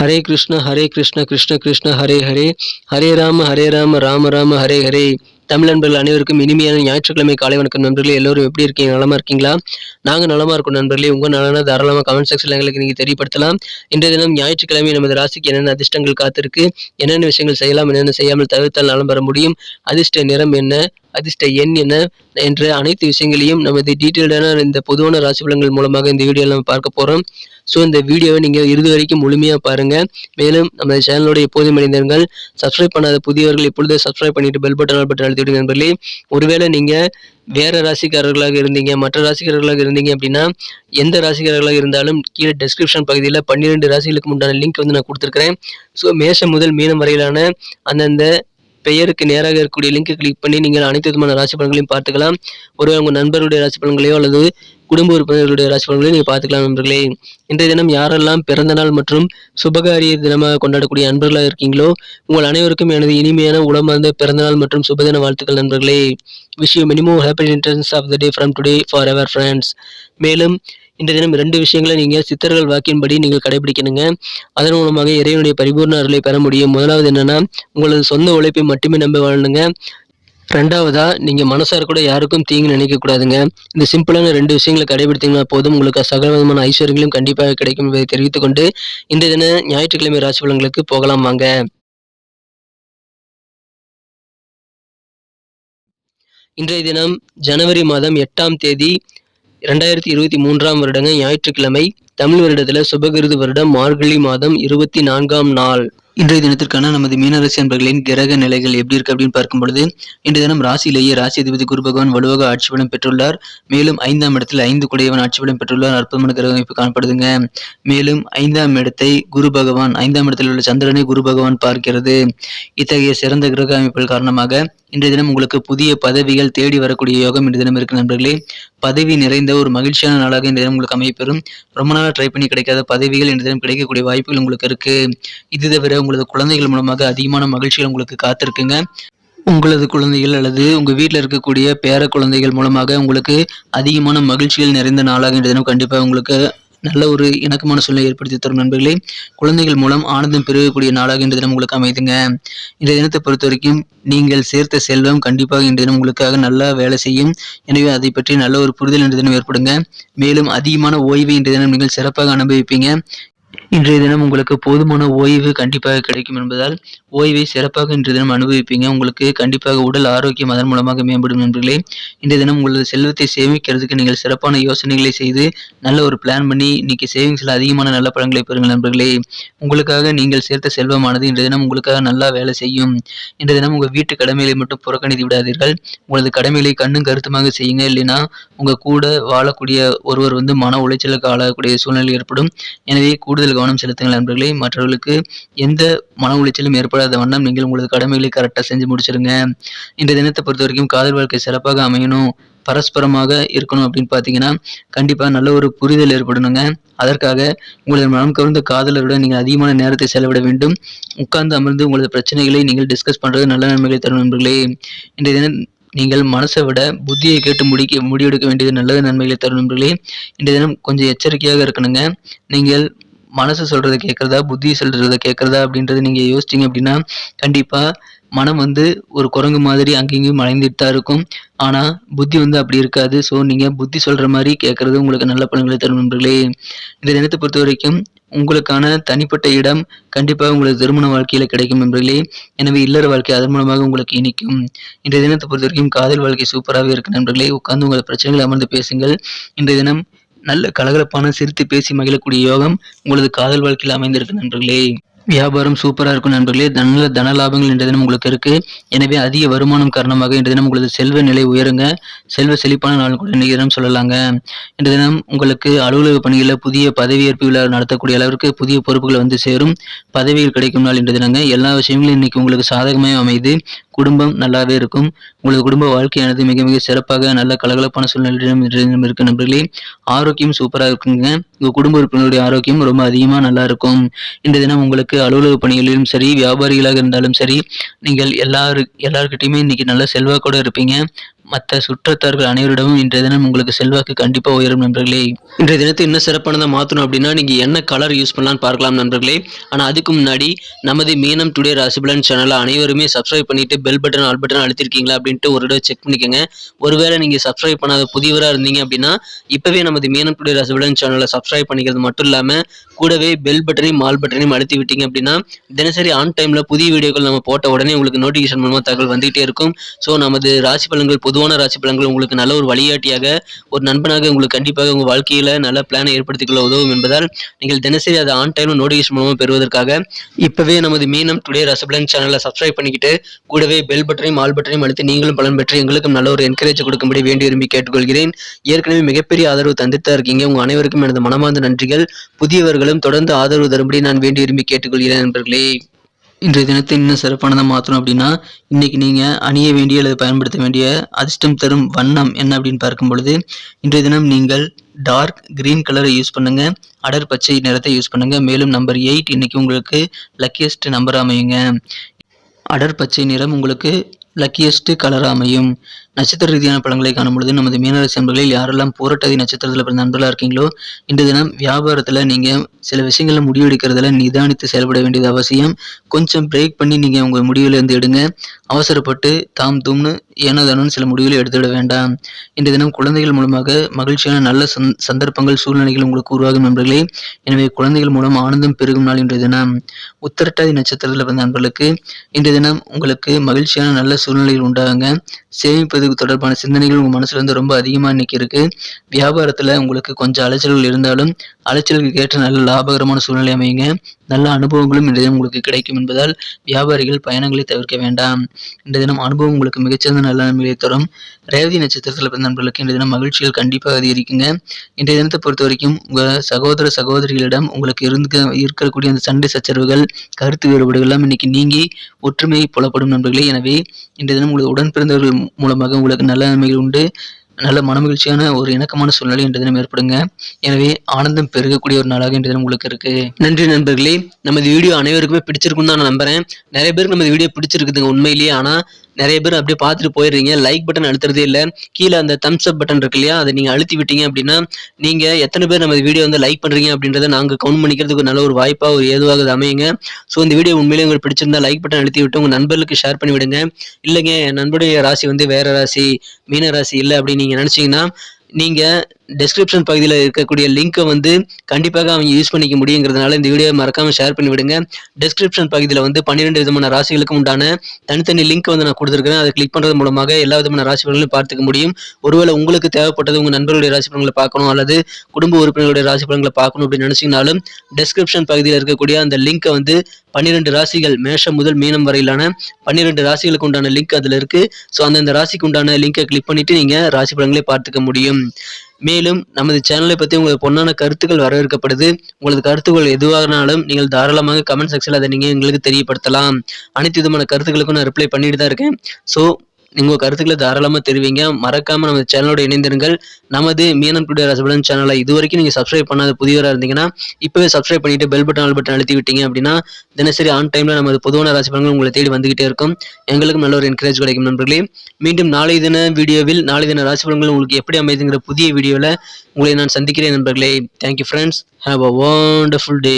ஹரே கிருஷ்ண ஹரே கிருஷ்ண கிருஷ்ண கிருஷ்ண ஹரே ஹரே. ஹரே ராம ஹரே ராம ராம ராம ஹரே ஹரே. தமிழ் நண்பர்கள் அனைவருக்கும் இனிமையான ஞாயிற்றுக்கிழமை காலை வணக்கம் நண்பர்களே. எல்லோரும் எப்படி இருக்கீங்க? நலமா இருக்கீங்களா? நாங்க நலமா இருக்கோம் நண்பர்களே. உங்க நலனா தாராளமா கமெண்ட் செக்ஷன்ல எங்களுக்கு நீங்க தெரியப்படுத்தலாம். இன்றைய தினம் ஞாயிற்றுக்கிழமை நமது ராசிக்கு என்னென்ன அதிர்ஷ்டங்கள் காத்திருக்கு என்னென்ன விஷயங்கள் செய்யலாம் என்னென்ன செய்யாமல் தவிர்த்தால் நலம் பெற முடியும் அதிர்ஷ்ட நிறம் என்ன அதிர்ஷ்ட எண் என்ன என்ற அனைத்து விஷயங்களையும் நமது டீட்டெயில்டான இந்த பொதுவான ராசி பலன்கள் மூலமாக இந்த வீடியோவில் நம்ம பார்க்க போகிறோம் ஸோ இந்த வீடியோவை நீங்கள் இறுதி வரைக்கும் முழுமையாக பாருங்கள் மேலும் நம்ம சேனலோட எப்போதும் இணைந்தவர்கள் சப்ஸ்கிரைப் பண்ணாத புதியவர்கள் இப்பொழுது சப்ஸ்கிரைப் பண்ணிட்டு பெல் பட்டன் பட்டன் அழுத்தி விடுங்க நண்பர்களே. ஒருவேளை நீங்கள் வேறு ராசிக்காரர்களாக இருந்தீங்க மற்ற ராசிக்காரர்களாக இருந்தீங்க அப்படின்னா எந்த ராசிக்காரர்களாக இருந்தாலும் கீழே டெஸ்கிரிப்ஷன் பகுதியில் பன்னிரெண்டு ராசிகளுக்கு உண்டான லிங்க் வந்து நான் கொடுத்துருக்கிறேன். ஸோ மேஷம் முதல் மீனம் வரையிலான அந்தந்த பெயருக்கு நேராக இருக்கக்கூடிய லிங்கை கிளிக் பண்ணி நீங்கள் அனைத்து விதமான ராசி பலன்களையும் பார்த்துக்கலாம். ஒருவேளை உங்கள் நண்பர்களுடைய ராசி பலன்களையோ அல்லது குடும்ப உறுப்பினர்களுடைய ராசிபலன்களை பலன்களையும் நீங்கள் பார்த்துக்கலாம் நண்பர்களே. இன்றைய தினம் யாரெல்லாம் பிறந்த நாள் மற்றும் சுபகாரிய தினமாக கொண்டாடக்கூடிய நண்பர்களாக இருக்கீங்களோ உங்கள் அனைவருக்கும் எனது இனிமையான உளமார்ந்த பிறந்தநாள் மற்றும் சுபதின வாழ்த்துக்கள் நண்பர்களே. விஷயம் minimum happy returns of the day from today for ever friends மேலும் இன்றைய தினம் ரெண்டு விஷயங்களை நீங்கள் சித்தர்கள் வாக்கின்படி நீங்கள் கடைபிடிக்கணுங்க. அதன் மூலமாக இறைவனுடைய பரிபூர்ண அருளை பெற முடியும். முதலாவது என்னன்னா உங்களது சொந்த உழைப்பை மட்டுமே நம்ப வாழணுங்க. ரெண்டாவதா நீங்கள் மனசார கூட யாருக்கும் தீங்கு நினைக்க கூடாதுங்க. இந்த சிம்பிளான ரெண்டு விஷயங்களை கடைபிடித்தீங்கன்னா போதும். உங்களுக்கு சகல விதமான ஐஸ்வர்யங்களும் கண்டிப்பாக கிடைக்கும் என்பதை தெரிவித்துக்கொண்டு இந்த தின ஞாயிற்றுக்கிழமை ராசி பலன்களுக்கு போகலாம் வாங்க. இன்றைய தினம் ஜனவரி மாதம் எட்டாம் தேதி இரண்டாயிரத்தி இருபத்தி மூன்றாம் வருடங்க ஞாயிற்றுக்கிழமை தமிழ் வருடத்தில் சுபகிருது வருடம் மார்கழி மாதம் இருபத்தி நான்காம் நாள். இன்றைய தினத்திற்கான நமது மீனராசி அன்பர்களின் கிரக நிலைகள் எப்படி இருக்கு அப்படின்னு பார்க்கும் பொழுது இன்றைய தினம் ராசியிலேயே ராசி அதிபதி குரு பகவான் வலுவாக ஆட்சி பலம் பெற்றுள்ளார். மேலும் ஐந்தாம் இடத்தில் ஐந்து குடையவன் ஆட்சி பலம் பெற்றுள்ளார். அற்புதமான கிரக அமைப்பு காணப்படுதுங்க. மேலும் ஐந்தாம் இடத்தை குரு பகவான் ஐந்தாம் இடத்தில் உள்ள சந்திரனை குரு பகவான் பார்க்கிறது. இத்தகைய சிறந்த கிரக அமைப்புகள் காரணமாக இன்றைய தினம் உங்களுக்கு புதிய பதவிகள் தேடி வரக்கூடிய யோகம் இன்றைய தினம் இருக்கு நண்பர்களே. பதவி நிறைந்த ஒரு மகிழ்ச்சியான நாளாக இன்றைய தினம் உங்களுக்கு அமைப்பெறும் ரொம்ப நாளாக ட்ரை பண்ணி கிடைக்காத பதவிகள் இன்றைய தினம் கிடைக்கக்கூடிய வாய்ப்புகள் உங்களுக்கு இருக்கு. இது தவிர உங்களது குழந்தைகள் மூலமாக அதிகமான மகிழ்ச்சிகள் உங்களுக்கு காத்திருக்குங்க. உங்களது குழந்தைகள் அல்லது உங்கள் வீட்டில் இருக்கக்கூடிய பேர குழந்தைகள் மூலமாக உங்களுக்கு அதிகமான மகிழ்ச்சிகள் நிறைந்த நாளாக இன்றைய தினம் கண்டிப்பாக உங்களுக்கு நல்ல ஒரு இணக்கமான சூழ்நிலை ஏற்படுத்தி தரும் நண்பர்களே. குழந்தைகள் மூலம் ஆனந்தம் பெருகக்கூடிய நாளாக இன்றைய தினம் உங்களுக்கு அமைதுங்க. இந்த தினத்தை பொறுத்த வரைக்கும் நீங்கள் சேர்த்த செல்வம் கண்டிப்பாக இன்றைய தினம் உங்களுக்காக நல்லா வேலை செய்யும். எனவே அதை பற்றி நல்ல ஒரு புரிதல் இன்றைய தினம் ஏற்படுங்க. மேலும் அதிகமான ஓய்வை இன்றைய தினம் நீங்கள் சிறப்பாக அனுபவிப்பீங்க. இன்றைய தினம் உங்களுக்கு போதுமான ஓய்வு கண்டிப்பாக கிடைக்கும் என்பதால் ஓய்வை சிறப்பாக இன்றைய தினம் அனுபவிப்பீங்க. உங்களுக்கு கண்டிப்பாக உடல் ஆரோக்கியம் அதன் மூலமாக மேம்படும் நண்பர்களே. இன்றைய தினம் உங்களது செல்வத்தை சேமிக்கிறதுக்கு நீங்கள் சிறப்பான யோசனைகளை செய்து நல்ல ஒரு பிளான் பண்ணி இன்னைக்கு சேவிங்ஸில் அதிகமான நல்ல பழங்களை பெறுங்கள் நண்பர்களே. உங்களுக்காக நீங்கள் சேர்த்த செல்வமானது இன்றைய தினம் உங்களுக்காக நல்லா வேலை செய்யும். இன்றைய தினம் உங்கள் வீட்டு கடமைகளை மட்டும் புறக்கணித்து விடாதீர்கள். உங்களது கடமைகளை கண்ணும் கருத்துமாக செய்யுங்க. இல்லைன்னா உங்கள் கூட வாழக்கூடிய ஒருவர் வந்து மன உளைச்சலுக்கு ஆளாகக்கூடிய சூழ்நிலை ஏற்படும். எனவே கூடுதல் கவனம் செலுத்துங்கள் நண்பர்களே. மற்றவர்களுக்கு எந்த மன உளைச்சலும் ஏற்படாத வண்ணம் நீங்கள் உங்களது கடமைகளை கரெக்டாக செஞ்சு முடிச்சிருங்க. இந்த தினத்தை பொறுத்த வரைக்கும் காதல் வாழ்க்கை சிறப்பாக அமையணும் பரஸ்பரமாக இருக்கணும் அப்படின்னு பார்த்தீங்கன்னா கண்டிப்பாக நல்ல ஒரு புரிதல் ஏற்படணுங்க. அதற்காக உங்களது மனம் கவர்ந்த காதலருடன் நீங்கள் அதிகமான நேரத்தை செலவிட வேண்டும். உட்கார்ந்து அமர்ந்து உங்களது பிரச்சனைகளை நீங்கள் டிஸ்கஸ் பண்ணுறது நல்ல நன்மைகளை தரும் நண்பர்களே. இன்றைய தினம் நீங்கள் மனசை விட புத்தியை கேட்டு முடிக்க முடிவெடுக்க வேண்டியது நல்லது நன்மைகளை தரும் நண்பர்களே. இன்றைய தினம் கொஞ்சம் எச்சரிக்கையாக இருக்கணுங்க. நீங்கள் மனசு சொல்றதை கேட்கறதா புத்தி சொல்றதை கேட்கறதா அப்படின்றத நீங்க யோசிச்சீங்க அப்படின்னா கண்டிப்பா மனம் வந்து ஒரு குரங்கு மாதிரி அங்கேயும் மலைந்துட்டு தான் இருக்கும். ஆனா புத்தி வந்து அப்படி இருக்காது. ஸோ நீங்க புத்தி சொல்ற மாதிரி கேட்கறது உங்களுக்கு நல்ல பலன்களை தரும் நண்பர்களே. இந்த தினத்தை பொறுத்த வரைக்கும் உங்களுக்கான தனிப்பட்ட இடம் கண்டிப்பாக உங்களுக்கு திருமண வாழ்க்கையில கிடைக்கும் நண்பர்களே. எனவே இல்லற வாழ்க்கை அதன் மூலமாக உங்களுக்கு இனிக்கும். இன்றைய தினத்தை பொறுத்த வரைக்கும் காதல் வாழ்க்கை சூப்பராகவே இருக்கு நண்பர்களே. உட்கார்ந்து உங்கள் பிரச்சனைகளை அமர்ந்து பேசுங்கள். இன்றைய தினம் நல்ல கலகலப்பான சிரித்து பேசி மகிழக்கூடிய யோகம் உங்களது காதல் வாழ்க்கையில் அமைந்திருக்கு நண்பர்களே. வியாபாரம் சூப்பராக இருக்கும் நண்பர்களே. நல்ல தன லாபங்கள் இன்றைய தினம் உங்களுக்கு இருக்கு. எனவே அதிக வருமானம் காரணமாக இன்றைய தினம் உங்களது செல்வ நிலை உயருங்க. செல்வ செழிப்பான நாள் கூட இன்றைய தினம் சொல்லலாங்க. இன்றைய தினம் உங்களுக்கு அலுவலக பணிகளில் புதிய பதவியேற்பு விழா நடத்தக்கூடிய அளவிற்கு புதிய பொறுப்புகள் வந்து சேரும். பதவிகள் கிடைக்கும் நாள் இன்றைய தினங்க. எல்லா விஷயங்களும் இன்னைக்கு உங்களுக்கு சாதகமாக அமைது குடும்பம் நல்லாவே இருக்கும். உங்களது குடும்ப வாழ்க்கையானது மிக மிக சிறப்பாக நல்ல கலகலப்பான சூழ்நிலையிடம் இருக்கு நண்பர்களே. ஆரோக்கியம் சூப்பராக இருக்குங்க. உங்கள் குடும்ப உறுப்பினருடைய ஆரோக்கியம் ரொம்ப அதிகமாக நல்லா இருக்கும். இந்த தினம் உங்களுக்கு அலுவலக பணிகளிலும் சரி வியாபாரிகளாக இருந்தாலும் சரி நீங்கள் எல்லாரு எல்லாருக்கிட்டையுமே இன்னைக்கு நல்ல செல்வாக்கோட இருப்பீங்க. மற்ற சுற்றத்தார்கள் அனைவரிடமும் இன்றைய தினம் உங்களுக்கு செல்வாக்கு கண்டிப்பாக உயரும் நண்பர்களே. இன்றைய தினத்தை இன்னும் சிறப்பானதாக மாற்றணும் அப்படின்னா நீங்கள் என்ன கலர் யூஸ் பண்ணலாம்னு பார்க்கலாம் நண்பர்களே. ஆனால் அதுக்கு முன்னாடி நமது மீனம் டுடே ராசிபலன் சேனலை அனைவருமே சப்ஸ்கிரைப் பண்ணிட்டு பெல் பட்டன் ஆல் பட்டன் அழுத்திருக்கீங்களா அப்படின்ட்டு ஒரு தடவை செக் பண்ணிக்கோங்க. ஒருவேளை நீங்கள் சப்ஸ்கிரைப் பண்ணாத புதியவராக இருந்தீங்க அப்படின்னா இப்போவே நமது மீனம் டுடே ராசிபலன் சேனலை சப்ஸ்கிரைப் பண்ணிக்கிறது மட்டும் இல்லாமல் கூடவே பெல் பட்டனையும் ஆல் பட்டனையும் அழுத்தி விட்டீங்க அப்படின்னா தினசரி ஆன் டைமில் புதிய வீடியோக்கள் நம்ம போட்ட உடனே உங்களுக்கு நோட்டிஃபிகேஷன் மூலமாக தகவல் வந்துகிட்டே இருக்கும். ஸோ நமது ராசி பலன்கள் பொதுவான ராசி பலன்கள் உங்களுக்கு நல்ல ஒரு வழிகாட்டியாக ஒரு நண்பனாக உங்களுக்கு கண்டிப்பாக உங்கள் வாழ்க்கையில் நல்ல பிளானை ஏற்படுத்திக் கொள்ள உதவும் என்பதால் நீங்கள் தினசரி அதை ஆன் டைம் நோட்டிஃபிகேஷன் மூலமாக பெறுவதற்காக இப்போவே நமது மீனம் டுடே ரசபலன் சேனலை சப்ஸ்கிரைப் பண்ணிக்கிட்டு கூடவே பெல் பட்டனையும் ஆல் பட்டனையும் அழுத்தி நீங்களும் பலன் பெற்று எங்களுக்கும் நல்ல ஒரு என்கரேஜ் கொடுக்கும்படி வேண்டி விரும்பி கேட்டுக்கொள்கிறேன். ஏற்கனவே மிகப்பெரிய ஆதரவு தந்துட்டு இருக்கீங்க. உங்கள் அனைவருக்கும் எனது மனமார்ந்த நன்றிகள். புதியவர்களும் தொடர்ந்து ஆதரவு தரும்படி நான் வேண்டி விரும்பி கேட்டுக்கொள்கிறேன் நண்பர்களே. இன்றைய தினத்தை இன்னும் சிறப்பானதாக மாற்றணும் அப்படின்னா இன்னைக்கு நீங்கள் அணிய வேண்டிய அல்லது பயன்படுத்த வேண்டிய அதிர்ஷ்டம் தரும் வண்ணம் என்ன அப்படின்னு பார்க்கும் பொழுது இன்றைய தினம் நீங்கள் டார்க் கிரீன் கலரை யூஸ் பண்ணுங்கள் அடர் பச்சை நிறத்தை யூஸ் பண்ணுங்கள் மேலும் நம்பர் எயிட் இன்னைக்கு உங்களுக்கு லக்கியஸ்ட் நம்பர் அமையுங்க. அடர் பச்சை நிறம் உங்களுக்கு லக்கியஸ்ட் கலர் அமையும். நட்சத்திர ரீதியான பலன்களை காணும் பொழுது நமது மீனராசி நண்பர்களில் யாரெல்லாம் போராட்டாதி நட்சத்திரத்தில் பிறந்த நண்பர்களாக இருக்கீங்களோ இன்று தினம் வியாபாரத்தில் நீங்கள் சில விஷயங்களை முடிவெடுக்கிறதுல நிதானித்து செயல்பட வேண்டியது அவசியம். கொஞ்சம் பிரேக் பண்ணி நீங்கள் உங்கள் முடிவிலிருந்து எடுங்க. அவசரப்பட்டு தாம் தும்னு ஏனோதானு சில முடிவுகளை எடுத்துவிட வேண்டாம். இன்று தினம் குழந்தைகள் மூலமாக மகிழ்ச்சியான நல்ல சந்தர்ப்பங்கள் சூழ்நிலைகள் உங்களுக்கு உருவாகும் நண்பர்களே. எனவே குழந்தைகள் மூலம் ஆனந்தம் பெருகும் நாள் இன்றைய தினம். உத்தரட்டாதி நட்சத்திரத்தில் பிறந்த நண்பர்களுக்கு இன்றைய தினம் உங்களுக்கு மகிழ்ச்சியான நல்ல சூழ்நிலைகள் உண்டாகுங்க. சேமிப்பது தொடர்பான சிந்தனைகள் உங்கள் மனசுல இருந்து ரொம்ப அதிகமாக இன்னைக்கு இருக்கு. வியாபாரத்தில் உங்களுக்கு கொஞ்சம் அலைச்சல்கள் இருந்தாலும் அலைச்சலுக்கு ஏற்ற நல்ல லாபகரமான சூழ்நிலை அமையுங்க. நல்ல அனுபவங்களும் இந்த தினம் உங்களுக்கு கிடைக்கும் என்பதால் வியாபாரிகள் பயணங்களை தவிர்க்க வேண்டாம். இந்த தினம் அனுபவம் உங்களுக்கு மிகச்சிறந்த நல்ல நன்மைகளை தரும். ரேவதி நட்சத்திரத்தில் பிறந்த நண்பர்களுக்கு இந்த தினம் மகிழ்ச்சிகள் கண்டிப்பாக அதிகரிக்குங்க. இன்றைய தினத்தை பொறுத்த வரைக்கும் உங்கள் சகோதர சகோதரிகளிடம் உங்களுக்கு இருந்து இருக்கக்கூடிய அந்த சண்டை சச்சரவுகள் கருத்து வேறுபாடுகள் எல்லாம் இன்னைக்கு நீங்கி ஒற்றுமையை புலப்படும் நண்பர்களே. எனவே இன்றைய தினம் உங்களுக்கு உடன் பிறந்தவர்கள் மூலமாக உங்களுக்கு நல்ல நன்மைகள் உண்டு. நல்ல மனமகிழ்ச்சியான ஒரு இணக்கமான சூழ்நிலை இன்று தினம் ஏற்படுங்க. எனவே ஆனந்தம் பெருகக்கூடிய ஒரு நாளாக இன்று தினம் உங்களுக்கு இருக்கு. நன்றி நண்பர்களே. நமது வீடியோ அனைவருக்குமே பிடிச்சிருக்கும் தான் நான் நம்புறேன். நிறைய பேருக்கு நமது வீடியோ பிடிச்சிருக்குதுங்க உண்மையிலேயே. ஆனால் நிறைய பேர் அப்படியே பார்த்துட்டு போயிடுறீங்க. லைக் பட்டன் அழுத்துறதே இல்லை. கீழே அந்த தம்ஸ் அப் பட்டன் இருக்கு இல்லையா? அதை நீங்கள் அழுத்தி விட்டீங்க அப்படின்னா நீங்கள் எத்தனை பேர் நம்ம வீடியோ வந்து லைக் பண்ணுறீங்க அப்படின்றத நாங்கள் கவுண்ட் பண்ணிக்கிறதுக்கு நல்ல ஒரு வாய்ப்பாக ஒரு ஏதுவாக அமையுங்க. ஸோ இந்த வீடியோ உண்மையிலேயே உங்களுக்கு பிடிச்சிருந்தா லைக் பட்டன் அழுத்தி விட்டு உங்கள் நண்பர்களுக்கு ஷேர் பண்ணி விடுங்க. இல்லைங்க என் நண்பருடைய ராசி வந்து வேற ராசி மீன ராசி இல்லை அப்படின்னு நீங்கள் நினச்சிங்கன்னா நீங்கள் டெஸ்கிரிப்ஷன் பகுதியில் இருக்கக்கூடிய லிங்க்கை வந்து கண்டிப்பாக அவங்க யூஸ் பண்ணிக்க முடியுங்கிறதுனால இந்த வீடியோ மறக்காமல் ஷேர் பண்ணி விடுங்க டெஸ்கிரிப்ஷன் பகுதியில் வந்து பன்னிரெண்டு விதமான ராசிகளுக்கும் உண்டான தனித்தனி லிங்க் வந்து நான் கொடுத்துருக்கேன் அதை கிளிக் பண்ணுறது மூலமாக எல்லா விதமான ராசி பலன்களையும் பார்த்துக்க முடியும். ஒருவேளை உங்களுக்கு தேவைப்பட்டது உங்கள் நண்பர்களுடைய ராசி பலன்களை பார்க்கணும் அல்லது குடும்ப உறுப்பினர்களுடைய ராசி பலன்களை பார்க்கணும் அப்படின்னு நினச்சிங்கனாலும் டெஸ்கிரிப்ஷன் பகுதியில் இருக்கக்கூடிய அந்த லிங்க்கை வந்து பன்னிரெண்டு ராசிகள் மேஷம் முதல் மீனம் வரையிலான பன்னிரெண்டு ராசிகளுக்கு உண்டான லிங்க் அதில் இருக்குது ஸோ அந்தந்த ராசிக்கு உண்டான லிங்கை கிளிக் பண்ணிவிட்டு நீங்கள் ராசி பலன்களை பார்த்துக்க முடியும். மேலும் நமது சேனலை பற்றி உங்களுக்கு பொண்ணான கருத்துக்கள் வரவேற்கப்படுது. உங்களது கருத்துக்கள் எதுவாகனாலும் நீங்கள் தாராளமாக கமெண்ட் செக்ஷனில் அதை நீங்கள் எங்களுக்கு தெரியப்படுத்தலாம். அனைத்து விதமான கருத்துக்களுக்கும் நான் ரிப்ளை பண்ணிட்டு தான் இருக்கேன். ஸோ உங்கள் கருத்துக்களை தாராளமாக தெரிவிங்க. மறக்காமல் நம்ம சேனலோட இணைந்திருங்கள். நமது மீனம் டுடே ரசபலன் சேனலை இது வரைக்கும் நீங்கள் சப்ஸ்கிரைப் பண்ணாத புதியவராக இருந்தீங்கன்னா இப்போவே சப்ஸ்கிரைப் பண்ணிட்டு பெல் பட்டன் ஆல் பட்டன் அழுத்தி விட்டீங்க அப்படின்னா தினசரி ஆன் டைமில் நமது பொதுவான ராசிபலன்கள் உங்களை தேடி வந்துகிட்டே இருக்கும். எங்களுக்கும் நல்ல ஒரு என்கரேஜ் கிடைக்கும் நண்பர்களே. மீண்டும் நாளை தின வீடியோவில் நாளை தின ராசிபலன்கள் உங்களுக்கு எப்படி அமைதுங்கிற புதிய வீடியோவில் உங்களை நான் சந்திக்கிறேன் நண்பர்களே. Thank you friends have a wonderful day